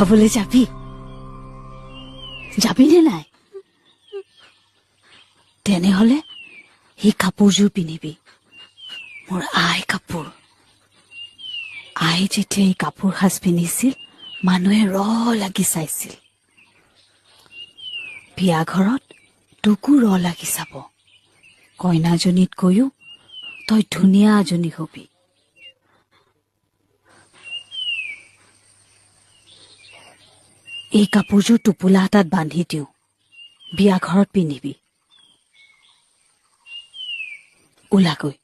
খাবলৈ যাবি? যাবিনে নাই? তেনেহলে সেই কাপোৰযোৰ পিন্ধিবি। মোৰ আই কাপোৰ। আই যেতিয়া এই কাপোৰ সাজ পিন্ধিছিল মানুহে ৰ লাগি চাইছিল। বিয়া ঘৰত তোকো ৰ লাগি চাব। কইনাজনীতকৈও তই ধুনীয়া এজনী হবি। এই কাপোৰযোৰ টোপোলা এটাত বান্ধি দিওঁ। বিয়া ঘৰত পিন্ধিবি। ওলাগৈ।